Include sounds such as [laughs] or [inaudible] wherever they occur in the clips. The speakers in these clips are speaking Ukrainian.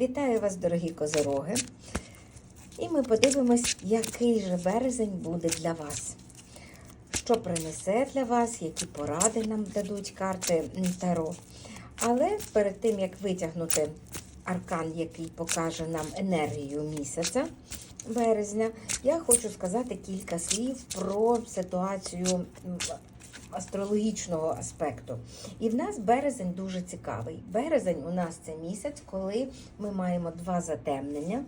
Вітаю вас, дорогі козороги. І ми подивимось, який же березень буде для вас. Що принесе для вас, які поради нам дадуть карти Таро. Але перед тим, як витягнути аркан, який покаже нам енергію місяця березня, я хочу сказати кілька слів про ситуацію астрологічного аспекту. І в нас березень дуже цікавий. Березень у нас це місяць, коли ми маємо два затемнення,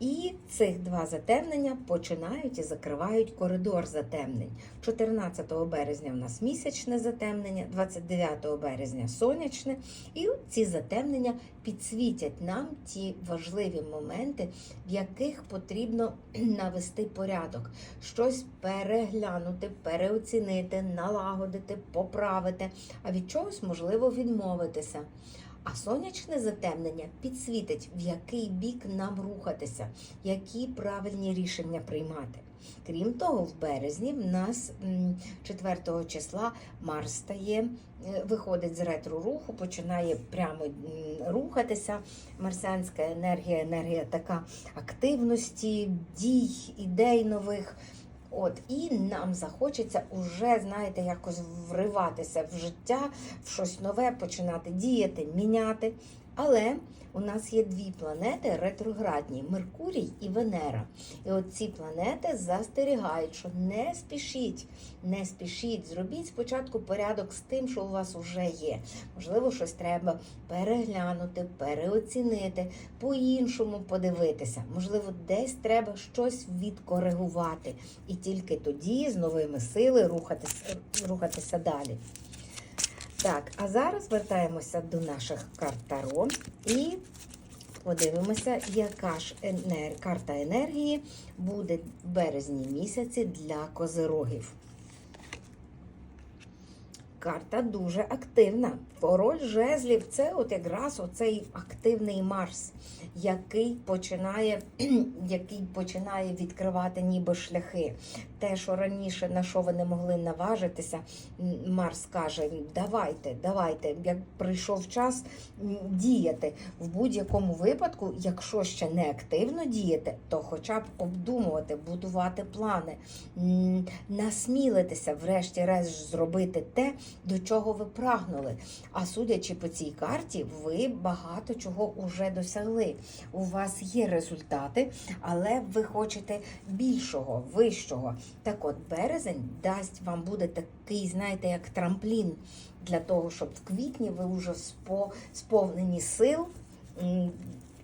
і цих два затемнення починають і закривають коридор затемнень. 14 березня у нас місячне затемнення, 29 березня сонячне, і ці затемнення підсвітять нам ті важливі моменти, в яких потрібно [clears throat] навести порядок, щось переглянути, переоцінити, налагодити, поправити, а від чогось можливо відмовитися. А сонячне затемнення підсвітить, в який бік нам рухатися, які правильні рішення приймати. Крім того, в березні в нас м, 4 числа Марс стає, е, виходить з ретро руху, починає прямо рухатися. Марсіанська енергія, енергія така активності, дій, ідей нових. От, і нам захочеться уже, знаєте, якось вриватися в життя, в щось нове, починати діяти, міняти. Але у нас є дві планети ретроградні Меркурій і Венера. І от ці планети застерігають, що не спішіть, не спішіть. Зробіть спочатку порядок з тим, що у вас вже є. Можливо, щось треба переглянути, переоцінити, по-іншому подивитися. Можливо, десь треба щось відкоригувати. І тільки тоді з новими сили рухатися, рухатися далі. Так, а зараз вертаємося до наших карт Таро і подивимося, яка ж енер... карта енергії буде в березні місяці для козирогів. Карта дуже активна. Король жезлів це от якраз оцей активний Марс, який починає, [clears throat] який починає відкривати ніби шляхи. Те, що раніше на що ви не могли наважитися, Марс каже: давайте, давайте, як прийшов час діяти. В будь-якому випадку, якщо ще не активно діяти, то хоча б обдумувати, будувати плани, насмілитися, врешті-решт, зробити те, до чого ви прагнули. А судячи по цій карті, ви багато чого вже досягли. У вас є результати, але ви хочете більшого, вищого. Так от, березень дасть вам буде такий, знаєте, як трамплін для того, щоб в квітні ви вже спо, сповнені сил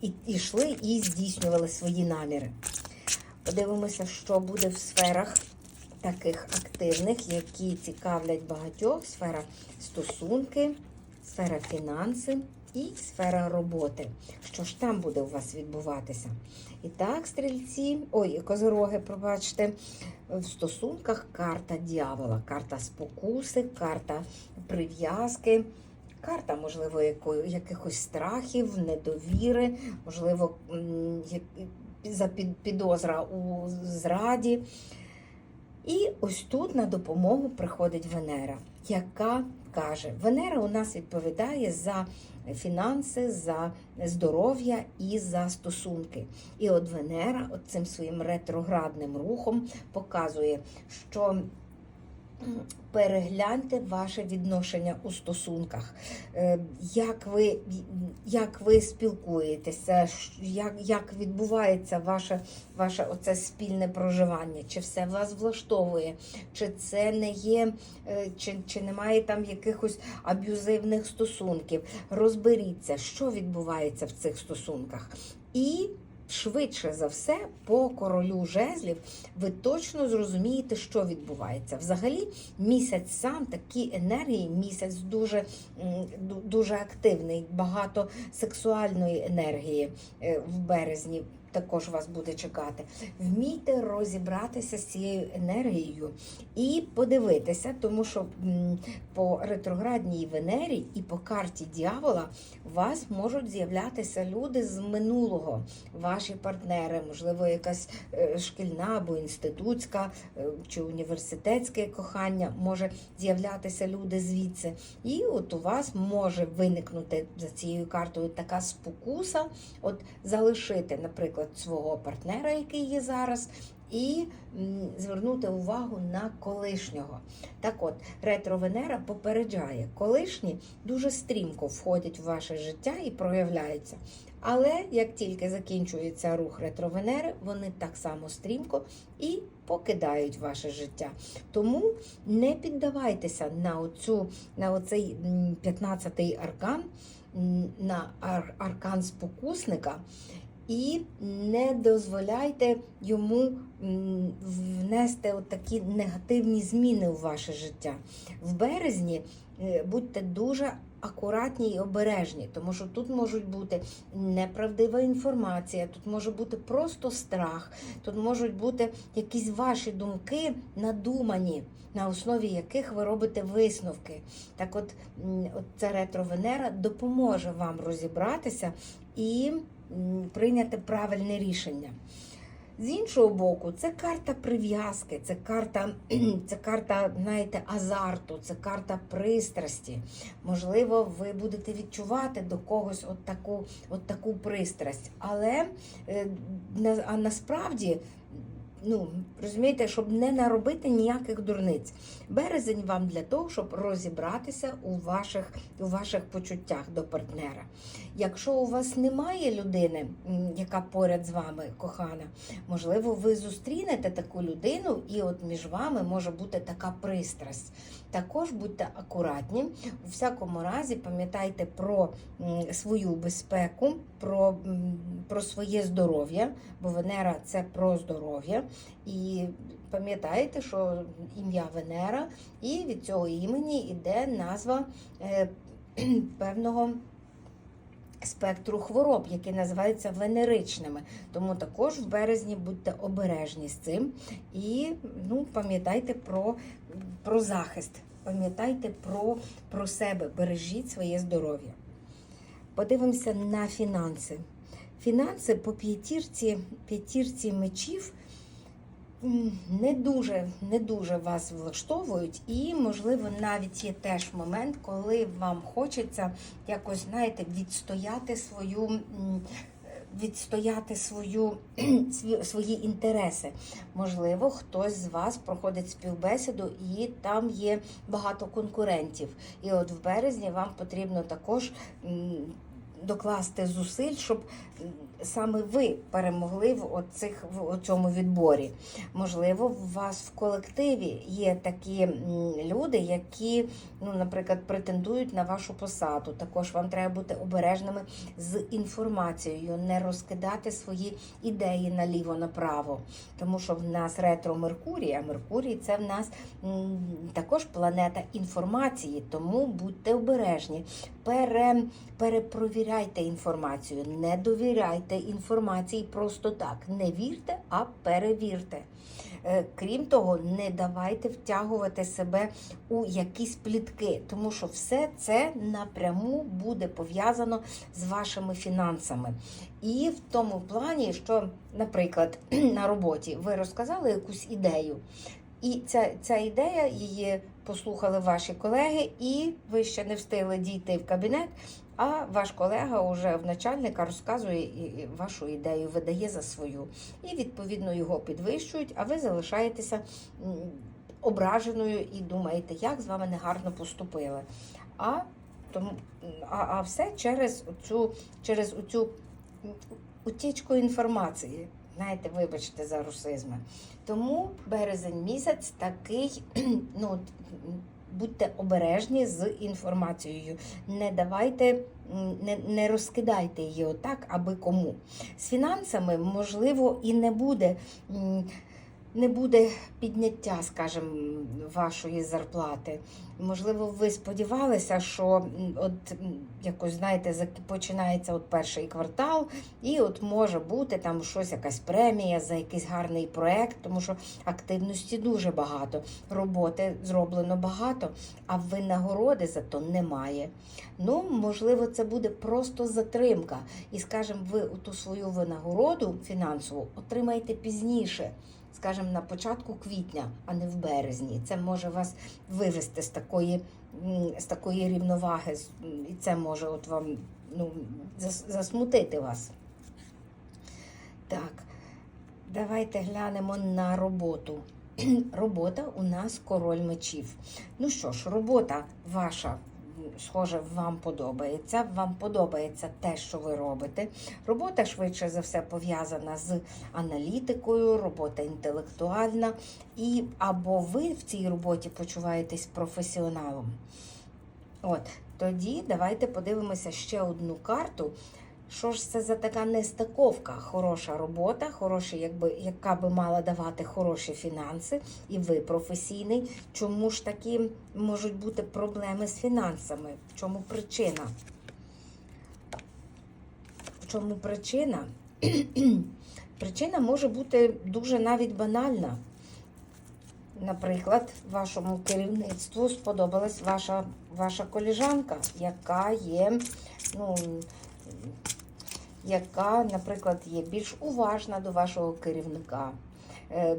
і йшли і здійснювали свої наміри. Подивимося, що буде в сферах таких активних, які цікавлять багатьох: сфера стосунки, сфера фінанси і сфера роботи. Що ж там буде у вас відбуватися? І так, стрільці, ой, козороги, пробачте, в стосунках карта дьявола, карта спокуси, карта прив'язки. Карта, можливо, якихось страхів, недовіри, можливо, за підозра у зраді. І ось тут на допомогу приходить Венера, яка каже: Венера у нас відповідає за фінанси, за здоров'я і за стосунки. І от Венера, от цим своїм ретроградним рухом, показує, що перегляньте ваше відношення у стосунках, Е, як ви, як ви спілкуєтеся, як, як відбувається ваше, ваше оце спільне проживання, чи все вас влаштовує, чи це не є, е, чи, чи немає там якихось аб'юзивних стосунків. Розберіться, що відбувається в цих стосунках. І швидше за все, по королю жезлів, ви точно зрозумієте, що відбувається. Взагалі, місяць сам такі енергії, місяць дуже, дуже активний, багато сексуальної енергії е, в березні. Також вас буде чекати. Вмійте розібратися з цією енергією і подивитися, тому що по ретроградній Венері і по карті дьявола у вас можуть з'являтися люди з минулого, ваші партнери, можливо, якась е, шкільна або інститутська е, чи університетське кохання, може з'являтися люди звідси. І от у вас може виникнути за цією картою така спокуса, от залишити, наприклад, свого партнера, який є зараз. І звернути увагу на колишнього. Так от, ретро-Венера попереджає, колишні дуже стрімко входять в ваше життя і проявляються. Але як тільки закінчується рух ретро-Венери, вони так само стрімко і покидають ваше життя. Тому не піддавайтеся на, оцю, на оцей 15-й аркан, на аркан спокусника. І не дозволяйте йому внести от такі негативні зміни у ваше життя. В березні е, будьте дуже акуратні і обережні, тому що тут можуть бути неправдива інформація, тут може бути просто страх, тут можуть бути якісь ваші думки надумані, на основі яких ви робите висновки. Так от, от ця ретро-Венера допоможе вам розібратися і прийняти правильне рішення. З іншого боку, це карта прив'язки, це карта, [clears throat] це карта, знаєте, азарту, це карта пристрасті. Можливо, ви будете відчувати до когось от таку, от таку пристрасть. Але е, а насправді. Ну, розумієте, щоб не наробити ніяких дурниць. Березень вам для того, щоб розібратися у ваших, у ваших почуттях до партнера. Якщо у вас немає людини, яка поряд з вами кохана, можливо, ви зустрінете таку людину, і от між вами може бути така пристрасть. Також будьте акуратні. У всякому разі, пам'ятайте про свою безпеку, про, про своє здоров'я, бо Венера це про здоров'я. І пам'ятайте, що ім'я Венера, і від цього імені йде назва е, [clears throat] певного спектру хвороб, які називаються венеричними. Тому також в березні будьте обережні з цим і ну, пам'ятайте про, про захист, пам'ятайте про, про себе, бережіть своє здоров'я. Подивимося на фінанси. Фінанси по п'ятірці, п'ятірці мечів не дуже, не дуже вас влаштовують, і, можливо, навіть є теж момент, коли вам хочеться якось, знаєте, відстояти свою. Відстояти свою, [clears throat] свої інтереси. Можливо, хтось з вас проходить співбесіду і там є багато конкурентів. І от в березні вам потрібно також докласти зусиль, щоб саме ви перемогли в оцих в цьому відборі. Можливо, у вас в колективі є такі люди, які, ну, наприклад, претендують на вашу посаду. Також вам треба бути обережними з інформацією, не розкидати свої ідеї наліво-направо. Тому що в нас ретро Меркурій, а Меркурій це в нас також планета інформації, тому будьте обережні. Пере, перепровіряйте інформацію, не довіряйте інформації просто так. Не вірте, а перевірте. Е, Крім того, не давайте втягувати себе у якісь плітки, тому що все це напряму буде пов'язано з вашими фінансами. І в тому плані, що, наприклад, [clears throat] на роботі ви розказали якусь ідею, і ця, ця ідея її послухали ваші колеги, і ви ще не встигли дійти в кабінет. А ваш колега вже в начальника розказує вашу ідею, видає за свою. І відповідно його підвищують, а ви залишаєтеся ображеною і думаєте, як з вами негарно поступили. А, тому, а, а все через оцю, через оцю утічку інформації. Знаєте, вибачте за русизми. Тому березень місяць такий, [clears throat] ну, будьте обережні з інформацією. Не давайте, не, не розкидайте її отак, аби кому. З фінансами, можливо, і не буде. Не буде підняття, скажімо, вашої зарплати. Можливо, ви сподівалися, що от якось знаєте, починається от перший квартал, і от може бути там щось, якась премія за якийсь гарний проект, тому що активності дуже багато, роботи зроблено багато, а винагороди зато немає. Ну, можливо, це буде просто затримка. І, скажімо, ви ту свою винагороду фінансову отримаєте пізніше, скажімо, на початку квітня, а не в березні. Це може вас вивести з такої, з такої рівноваги, і це може от вам ну, засмутити вас. Так, давайте глянемо на роботу. [clears throat] Робота у нас король мечів. Ну що ж, робота ваша, схоже, вам подобається. Вам подобається те, що ви робите. Робота швидше за все пов'язана з аналітикою, робота інтелектуальна, і або ви в цій роботі почуваєтесь професіоналом. От, тоді давайте подивимося ще одну карту. Що ж це за така нестаковка? Хороша робота, хороша, якби, яка би мала давати хороші фінанси, і ви професійний. Чому ж такі можуть бути проблеми з фінансами? В чому причина? В чому причина? [clears throat] Причина може бути дуже навіть банальна. Наприклад, вашому керівництву сподобалась ваша, ваша коліжанка, яка є, ну, яка, наприклад, є більш уважна до вашого керівника. Е,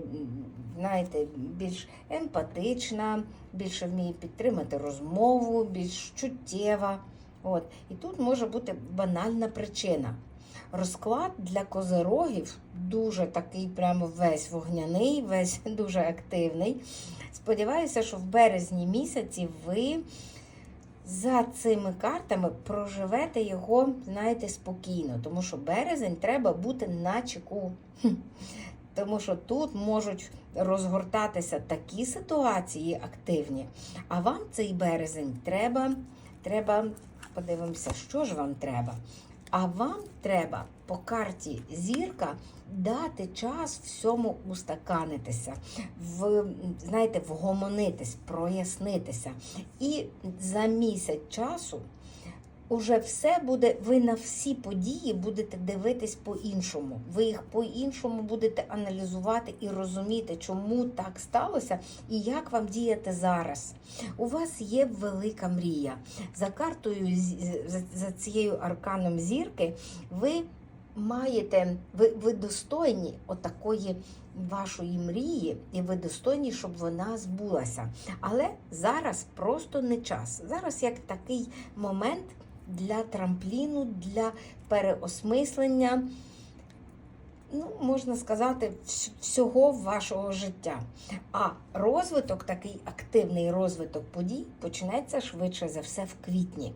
Знаєте, більш емпатична, більше вміє підтримати розмову, більш чуттєва. От. І тут може бути банальна причина. Розклад для козирогів дуже такий, прямо весь вогняний, весь [laughs] дуже активний. Сподіваюся, що в березні місяці ви за цими картами проживете його, знаєте, спокійно, тому що березень треба бути на чеку. Тому що тут можуть розгортатися такі ситуації активні, а вам цей березень треба, треба, подивимося, що ж вам треба. А вам треба по карті зірка дати час всьому устаканитися, в, знаєте, вгомонитись, прояснитися. І за місяць часу уже все буде, ви на всі події будете дивитись по-іншому. Ви їх по-іншому будете аналізувати і розуміти, чому так сталося і як вам діяти зараз. У вас є велика мрія. За картою, за, цією арканом зірки, ви маєте, ви, ви достойні отакої вашої мрії, і ви достойні, щоб вона збулася. Але зараз просто не час. Зараз як такий момент для трампліну, для переосмислення. Ну, можна сказати, всього вашого життя. А розвиток, такий активний розвиток подій, почнеться швидше за все в квітні.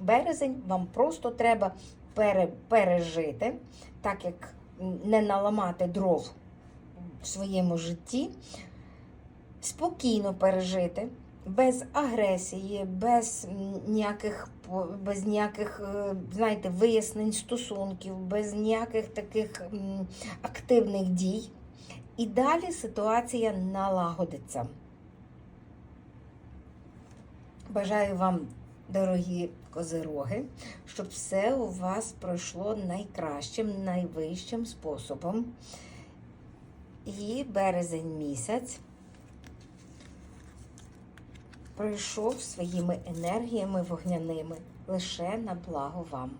Березень вам просто треба пере, пережити, так як не наламати дров в своєму житті, спокійно пережити, без агресії, без ніяких, без ніяких, е, знаєте, вияснень стосунків, без ніяких таких активних дій. І далі ситуація налагодиться. Бажаю вам, дорогі козироги, щоб все у вас пройшло найкращим, найвищим способом. І березень місяць пройшов своїми енергіями вогняними лише на благо вам.